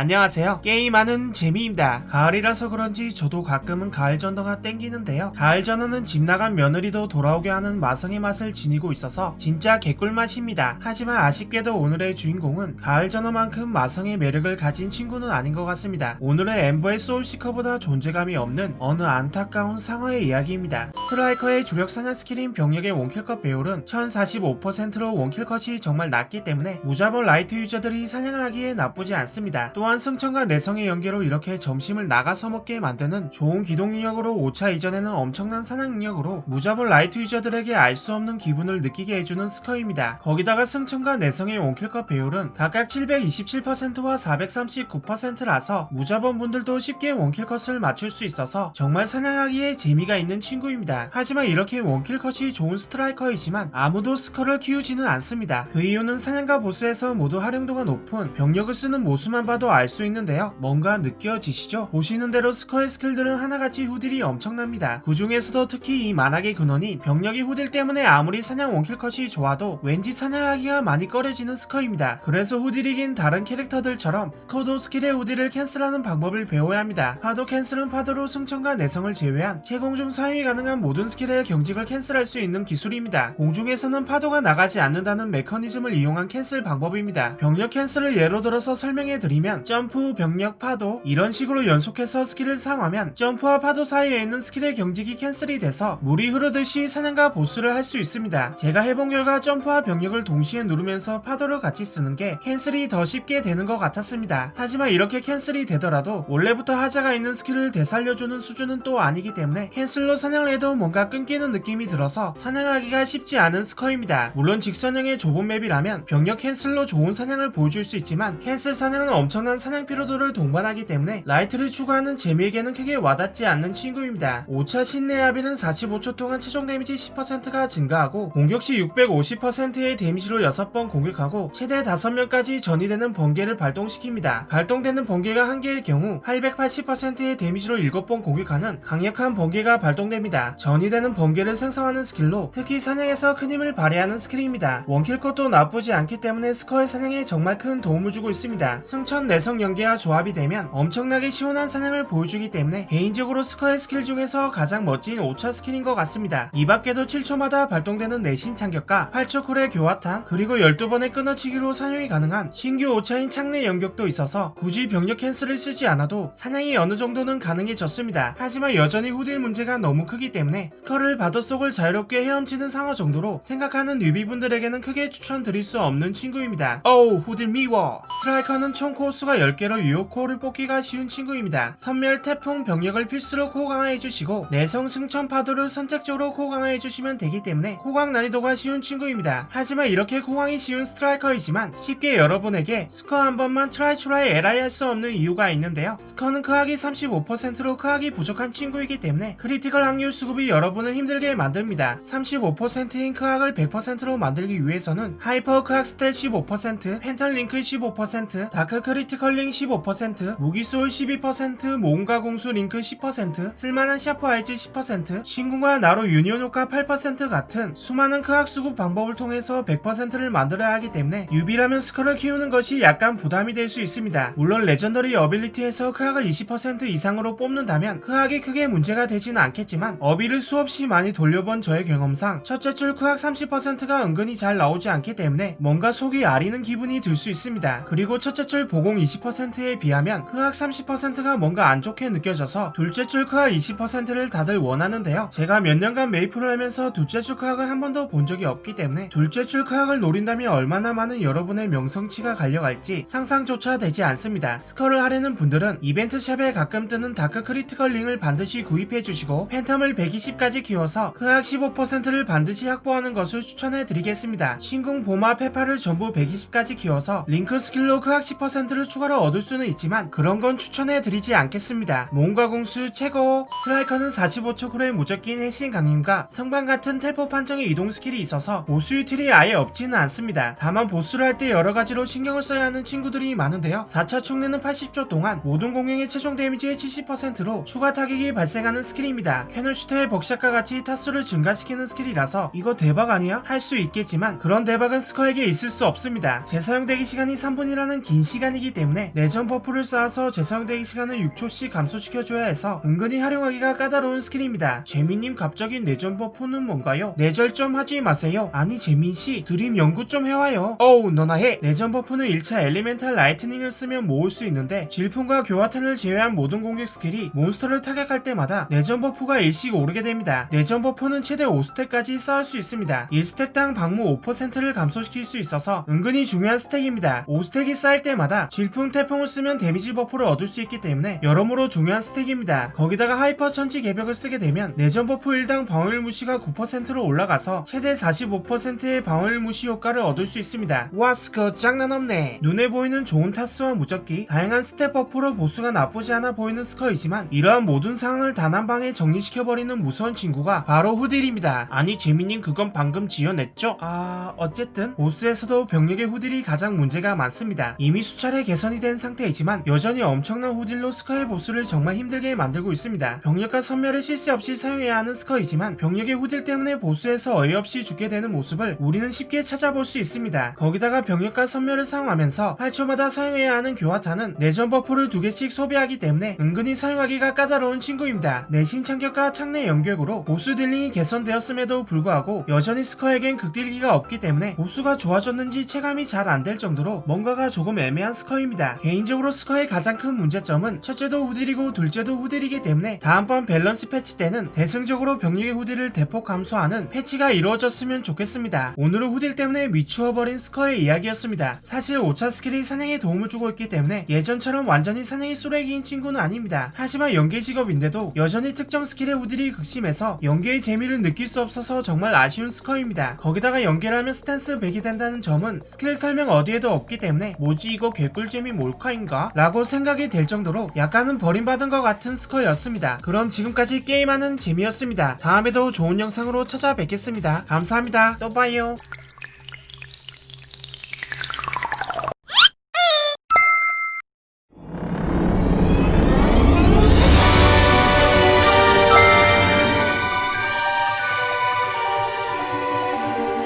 안녕하세요. 게임하는 재미입니다. 가을이라서 그런지 저도 가끔은 가을 전도가 땡기는데요. 가을 전어는 집 나간 며느리도 돌아오게 하는 마성의 맛을 지니고 있어서 진짜 개꿀맛입니다. 하지만 아쉽게도 오늘의 주인공은 가을 전어만큼 마성의 매력을 가진 친구는 아닌 것 같습니다. 오늘은 엠버의 소울시커보다 존재감이 없는 어느 안타까운 상어의 이야기입니다. 스트라이커의 주력 사냥 스킬인 병력의 원킬컷 배율은 1045%로 원킬컷이 정말 낮기 때문에 무자본 라이트 유저들이 사냥하기에 나쁘지 않습니다. 또한 승천과 내성의 연계로 이렇게 점심을 나가서 먹게 만드는 좋은 기동 능력으로 5차 이전에는 엄청난 사냥 능력으로 무자본 라이트 유저들에게 알 수 없는 기분을 느끼게 해주는 스커입니다. 거기다가 승천과 내성의 원킬컷 배율은 각각 727%와 439%라서 무자본 분들도 쉽게 원킬컷을 맞출 수 있어서 정말 사냥하기에 재미가 있는 친구입니다. 하지만 이렇게 원킬컷이 좋은 스트라이커이지만 아무도 스커를 키우지는 않습니다. 그 이유는 사냥과 보스에서 모두 활용도가 높은 병력을 쓰는 모습만 봐도 알 수 있는데요. 뭔가 느껴지시죠? 보시는 대로 스커의 스킬들은 하나같이 후딜이 엄청납니다. 그 중에서도 특히 이 만악의 근원이 병력이 후딜 때문에 아무리 사냥 원킬컷이 좋아도 왠지 사냥하기가 많이 꺼려지는 스커입니다. 그래서 후딜이긴 다른 캐릭터들처럼 스커도 스킬의 후딜을 캔슬하는 방법을 배워야 합니다. 파도 캔슬은 파도로 승천과 내성을 제외한 채공중 사용이 가능한 모든 스킬의 경직을 캔슬할 수 있는 기술입니다. 공중에서는 파도가 나가지 않는다는 메커니즘을 이용한 캔슬 방법입니다. 병력 캔슬을 예로 들어서 설명해 드리면 점프, 병력, 파도 이런 식으로 연속해서 스킬을 사용하면 점프와 파도 사이에 있는 스킬의 경직이 캔슬이 돼서 물이 흐르듯이 사냥과 보스를 할 수 있습니다. 제가 해본 결과 점프와 병력을 동시에 누르면서 파도를 같이 쓰는 게 캔슬이 더 쉽게 되는 것 같았습니다. 하지만 이렇게 캔슬이 되더라도 원래부터 하자가 있는 스킬을 되살려주는 수준은 또 아니기 때문에 캔슬로 사냥을 해도 뭔가 끊기는 느낌이 들어서 사냥하기가 쉽지 않은 스커입니다. 물론 직선형의 좁은 맵이라면 병력 캔슬로 좋은 사냥을 보여줄 수 있지만 캔슬 사냥은 엄청난 사냥 피로도를 동반하기 때문에 라이트를 추구하는 재미에게는 크게 와닿지 않는 친구입니다. 5차 신내 아비는 45초 동안 최종 데미지 10%가 증가하고 공격 시 650%의 데미지로 6번 공격하고 최대 5명까지 전이되는 번개를 발동시킵니다. 발동되는 번개가 한 개일 경우 880%의 데미지로 7번 공격하는 강력한 번개가 발동됩니다. 전이되는 번개를 생성하는 스킬로 특히 사냥에서 큰 힘을 발휘하는 스킬입니다. 원킬 것도 나쁘지 않기 때문에 스커의 사냥에 정말 큰 도움을 주고 있습니다. 승천 내성 연계와 조합이 되면 엄청나게 시원한 사냥을 보여주기 때문에 개인적으로 스커의 스킬 중에서 가장 멋진 5차 스킬인 것 같습니다. 이 밖에도 7초마다 발동되는 내신 참격과 8초 쿨의 교화탄 그리고 12번의 끊어치기로 사용이 가능한 신규 5차인 창내 연격도 있어서 굳이 병력 캔슬을 쓰지 않아도 사냥이 어느 정도는 가능해졌습니다. 하지만 여전히 후딜 문제가 너무 크기 때문에 스커를 바다 속을 자유롭게 헤엄치는 상어 정도로 생각하는 뉴비분들에게는 크게 추천드릴 수 없는 친구입니다. 어우 후딜 미워 스트라이커는 총 코어 수가 10개로 유효 코어를 뽑기가 쉬운 친구입니다. 선멸 태풍 병력을 필수로 코어 강화해주시고 내성 승천 파도를 선택적으로 코어 강화해주시면 되기 때문에 코강 난이도가 쉬운 친구입니다. 하지만 이렇게 코강이 쉬운 스트라이커이지만 쉽게 여러분에게 스커 한 번만 트라이 트라이 에라이 할 수 없는 이유가 있는데요. 스커는 크학이 35%로 크학이 부족한 친구이기 때문에 크리티컬 확률 수급이 여러분을 힘들게 만듭니다. 35%인 크학을 100%로 만들기 위해서는 하이퍼 크학 스탯 15%, 펜탈 링크 15%, 다크 크리티컬 링 15%, 무기소울 12%, 모험가 공수 링크 10%, 쓸만한 샤프 아이즈 10%, 신궁과 나로 유니온 효과 8% 같은 수많은 크학 수급 방법을 통해서 100%를 만들어야 하기 때문에 유비라면 스커를 키우는 것이 약간 부담이 될 수 있습니다. 물론 레전더리 어빌리티에서 크학을 20% 이상으로 뽑는다면 크학이 크게 문제가 되지는 않겠지만 어비를 수없이 많이 돌려본 저의 경험상 첫째 줄 크학 30%가 은근히 잘 나오지 않기 때문에 뭔가 속이 아리는 기분이 들 수 있습니다. 그리고 첫째 줄 보공 20%에 비하면 크학 30%가 뭔가 안 좋게 느껴져서 둘째 줄 크학 20%를 다들 원하는데요. 제가 몇 년간 메이플을 하면서 둘째 줄 크학을 한 번도 본 적이 없기 때문에 둘째 줄 크학을 노린다면 얼마나 많은 여러분의 명성치가 갈려갈지 상상조차 되지 않습니다. 스커를 하려는 분들은 이벤트 샵에 가끔 뜨는 다크 크리티컬 링을 반드시 구입해 주시고 팬텀을 120까지 키워서 크학 15%를 반드시 확보하는 것을 추천해 드리겠습니다. 신궁 보마 페파를 전부 120까지 키워서 링크 스킬로 크학 10%를 추 가로 얻을 수는 있지만 그런 건 추천해 드리지 않겠습니다. 모험가 공수 최고 스트라이커는 45초 후에 무적기인 해신 강림과 성광 같은 텔포 판정의 이동 스킬이 있어서 보스 유틸이 아예 없지는 않습니다. 다만 보스를 할 때 여러 가지로 신경을 써야 하는 친구들이 많은데요. 4차 총내는 80초 동안 모든 공격의 최종 데미지의 70%로 추가 타격이 발생하는 스킬입니다. 캐논 슈터의 벅샷과 같이 타수를 증가시키는 스킬이라서 이거 대박 아니야? 할 수 있겠지만 그런 대박은 스커에게 있을 수 없습니다. 재사용 대기 시간이 3분이라는 긴 시간이기 때문에 때문에 내전 버프를 쌓아서 재사용되기 시간을 6초씩 감소시켜줘야 해서 은근히 활용하기가 까다로운 스킬입니다. 재민님 갑자기 내전 버프는 뭔가요? 내절 좀 하지 마세요. 아니 재민씨 드림 연구 좀 해와요. 어우 너나 해. 내전 버프는 1차 엘리멘탈 라이트닝을 쓰면 모을 수 있는데 질풍과 교화탄을 제외한 모든 공격 스킬이 몬스터를 타격할 때마다 내전 버프가 일씩 오르게 됩니다. 내전 버프는 최대 5스택까지 쌓을 수 있습니다. 1스택당 방무 5%를 감소시킬 수 있어서 은근히 중요한 스택입니다. 5스택이 쌓일 때마다 질풍 태풍을 쓰면 데미지 버프를 얻을 수 있기 때문에 여러모로 중요한 스택입니다. 거기다가 하이퍼 천지 개벽을 쓰게 되면 내전 버프 1당 방어율 무시가 9%로 올라가서 최대 45%의 방어율 무시 효과를 얻을 수 있습니다. 와 스커 장난 없네. 눈에 보이는 좋은 타스와 무적기, 다양한 스텝 버프로 보스가 나쁘지 않아 보이는 스커이지만 이러한 모든 상황을 단 한 방에 정리시켜버리는 무서운 친구가 바로 후딜입니다. 아니 재민님 그건 방금 지어냈죠? 아 어쨌든 보스에서도 병력의 후딜이 가장 문제가 많습니다. 이미 수차례 개선 이 된 상태이지만 여전히 엄청난 후딜로 스커의 보스를 정말 힘들게 만들고 있습니다. 병력과 선멸을 실수 없이 사용해야 하는 스커이지만 병력의 후딜 때문에 보스에서 어이없이 죽게 되는 모습을 우리는 쉽게 찾아볼 수 있습니다. 거기다가 병력과 선멸을 사용하면서 8초마다 사용해야 하는 교화탄은 내전 버프를 두 개씩 소비하기 때문에 은근히 사용하기가 까다로운 친구입니다. 내신 창격과 창내 연격으로 보스 딜링이 개선되었음에도 불구하고 여전히 스커에겐 극딜기가 없기 때문에 보스가 좋아졌는지 체감이 잘 안 될 정도로 뭔가가 조금 애매한 스커입니다. 개인적으로 스커의 가장 큰 문제점은 첫째도 후딜이고 둘째도 후딜이기 때문에 다음번 밸런스 패치 때는 대승적으로 병력의 후딜을 대폭 감소하는 패치가 이루어졌으면 좋겠습니다. 오늘은 후딜 때문에 미추어버린 스커의 이야기였습니다. 사실 5차 스킬이 사냥에 도움을 주고 있기 때문에 예전처럼 완전히 사냥이 쓰레기인 친구는 아닙니다. 하지만 연계 직업인데도 여전히 특정 스킬의 후딜이 극심해서 연계의 재미를 느낄 수 없어서 정말 아쉬운 스커입니다. 거기다가 연계를 하면 스탠스 100이 된다는 점은 스킬 설명 어디에도 없기 때문에 뭐지 이거 개꿀잼 이 몰카인가? 라고 생각이 될 정도로 약간은 버림받은 것 같은 스커였습니다. 그럼 지금까지 게임하는 재미였습니다. 다음에도 좋은 영상으로 찾아뵙겠습니다. 감사합니다. 또 봐요.